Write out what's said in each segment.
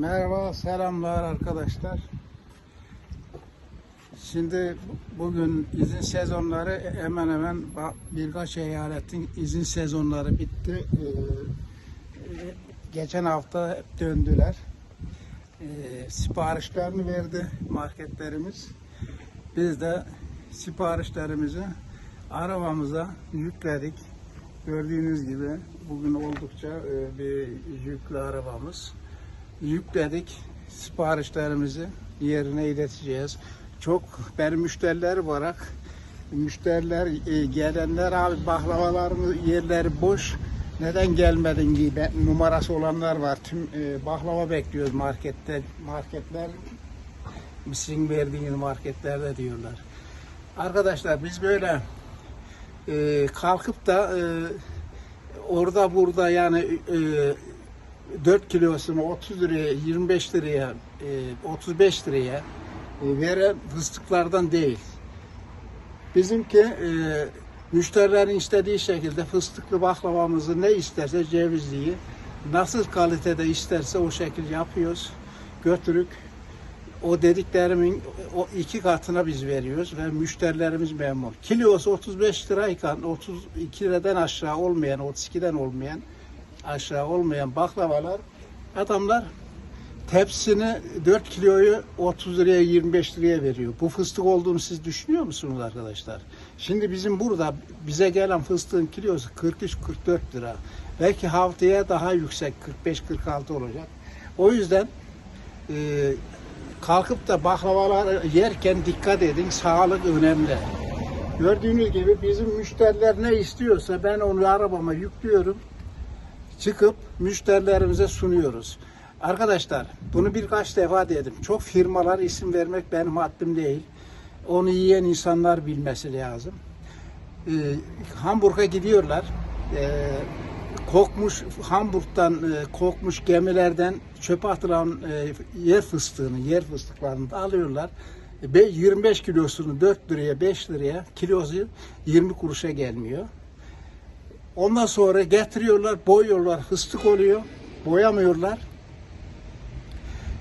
Merhaba, selamlar arkadaşlar. Şimdi bugün izin sezonları hemen hemen birkaç eyaletin izin sezonları bitti. Ee, geçen hafta hep döndüler. Ee, siparişlerini verdi marketlerimiz. Biz de siparişlerimizi arabamıza yükledik. Gördüğünüz gibi bugün oldukça e, bir yüklü arabamız. Yükledik siparişlerimizi yerine ileteceğiz. Çok benim müşteriler olarak müşteriler e, gelenler abi baklavaların yerleri boş. Neden gelmedin gibi numarası olanlar var. Tüm e, baklava bekliyoruz markette. Marketler sizin verdiğiniz marketlerde diyorlar. Arkadaşlar biz böyle e, kalkıp da e, orada burada yani e, 4 kilosunu 30 liraya, 25 liraya, e, 35 liraya e, veren fıstıklardan değil. Bizimki e, müşterilerin istediği şekilde fıstıklı baklavamızı ne isterse cevizliyi nasıl kalitede isterse o şekilde yapıyoruz. Götürük o dediklerimin o iki katına biz veriyoruz ve müşterilerimiz memnun. Kilosu 35 lirayken 32 liradan aşağı olmayan, 32'den olmayan aşağı olmayan baklavalar adamlar tepsini 4 kiloyu 30 liraya 25 liraya veriyor. Bu fıstık olduğunu siz düşünüyor musunuz arkadaşlar? Şimdi bizim burada bize gelen fıstığın kilosu 43-44 lira. Belki haftaya daha yüksek 45-46 olacak. O yüzden e, kalkıp da baklavalar yerken dikkat edin. Sağlık önemli. Gördüğünüz gibi bizim müşteriler ne istiyorsa ben onu arabama yüklüyorum. Çıkıp müşterilerimize sunuyoruz. Arkadaşlar bunu birkaç defa dedim. Çok firmalar isim vermek benim haddim değil. Onu yiyen insanlar bilmesi lazım. Ee, Hamburg'a gidiyorlar. Ee, kokmuş Hamburg'dan e, kokmuş gemilerden çöpe atılan e, yer fıstığını, yer fıstıklarını da alıyorlar. Ve 25 kilosunu 4 liraya, 5 liraya, kilosu 20 kuruşa gelmiyor. Ondan sonra getiriyorlar, boyuyorlar, fıstık oluyor. Boyamıyorlar.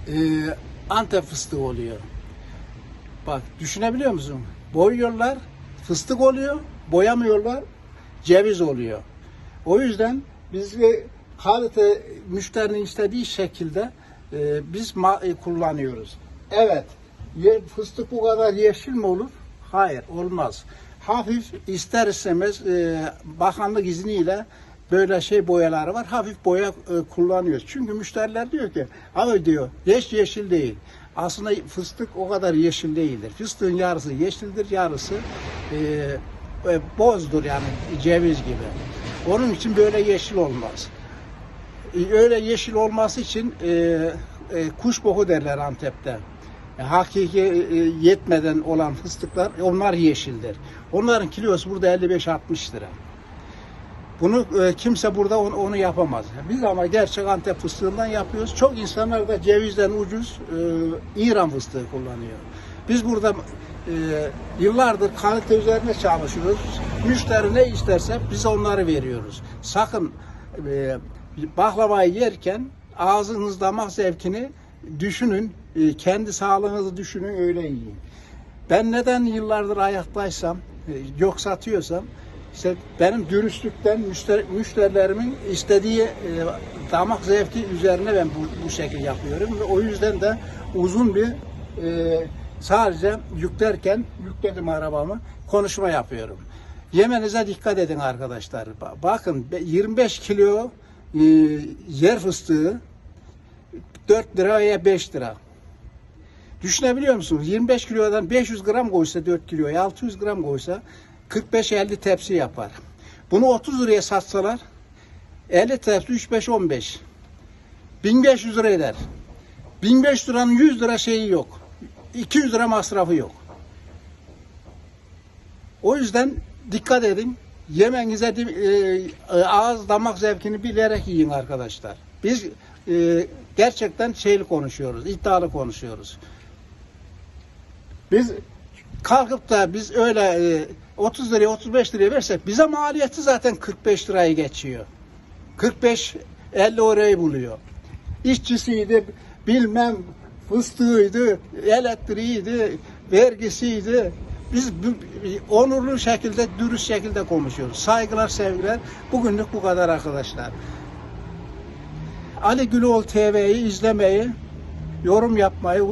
Ee, Antep fıstığı oluyor. Bak düşünebiliyor musun? Boyuyorlar, fıstık oluyor, boyamıyorlar, ceviz oluyor. O yüzden biz de kalite müşterinin istediği şekilde e, biz e, kullanıyoruz. Evet, fıstık bu kadar yeşil mi olur? Hayır, olmaz. Hafif ister istemez e, bakanlık izniyle böyle şey boyaları var. Hafif boya e, kullanıyoruz. Çünkü müşteriler diyor ki, abi diyor, yeş yeşil değil. Aslında fıstık o kadar yeşil değildir. Fıstığın yarısı yeşildir, yarısı e, e, bozdur yani ceviz gibi. Onun için böyle yeşil olmaz. E, Öyle yeşil olması için e, e, kuş boku derler Antep'te. E, hakiki e, yetmeden olan fıstıklar onlar yeşildir. Onların kilosu burada 55-60 lira. Bunu e, kimse burada onu, yapamaz. Biz ama gerçek Antep fıstığından yapıyoruz. Çok insanlar da cevizden ucuz e, İran fıstığı kullanıyor. Biz burada e, yıllardır kalite üzerine çalışıyoruz. Müşteri ne isterse biz onları veriyoruz. Sakın e, baklavayı yerken ağzınız damak zevkini düşünün. E, kendi sağlığınızı düşünün öyle yiyin. Ben neden yıllardır ayaktaysam, e, yok satıyorsam, işte benim dürüstlükten müşteri, müşterilerimin istediği e, damak zevki üzerine ben bu, bu şekilde yapıyorum ve o yüzden de uzun bir e, sadece yüklerken yükledim arabamı konuşma yapıyorum. Yemenize dikkat edin arkadaşlar. Ba- Bakın be- 25 kilo e, yer fıstığı 4 liraya 5 lira. Düşünebiliyor musunuz? 25 kilodan 500 gram koysa 4 kiloya 600 gram koysa 45-50 tepsi yapar. Bunu 30 liraya satsalar 50 tepsi 3-5-15. 1500 lira eder. 1500 liranın 100 lira şeyi yok. 200 lira masrafı yok. O yüzden dikkat edin. Yemenize di- e, e, ağız damak zevkini bilerek yiyin arkadaşlar. Biz e, gerçekten şeyli konuşuyoruz, iddialı konuşuyoruz. Biz kalkıp da biz öyle e, 30 liraya 35 liraya versek bize maliyeti zaten 45 lirayı geçiyor. 45 50 orayı buluyor. İşçisiydi bilmem fıstığıydı, elektriğiydi, vergisiydi. Biz onurlu şekilde, dürüst şekilde konuşuyoruz. Saygılar, sevgiler. Bugünlük bu kadar arkadaşlar. Ali Güloğlu TV'yi izlemeyi, yorum yapmayı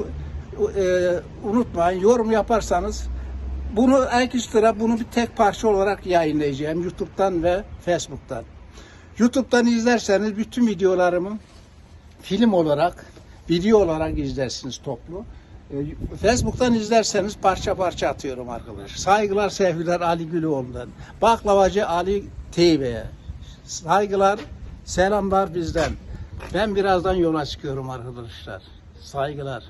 e, unutmayın. Yorum yaparsanız bunu ekstra bunu bir tek parça olarak yayınlayacağım YouTube'dan ve Facebook'tan. YouTube'dan izlerseniz bütün videolarımı film olarak, video olarak izlersiniz toplu. E, Facebook'tan izlerseniz parça parça atıyorum arkadaş. Saygılar, sevgiler Ali Güloğlu'ndan. Baklavacı Ali TV'ye. Saygılar, selamlar bizden. Ben birazdan yola çıkıyorum arkadaşlar. Saygılar.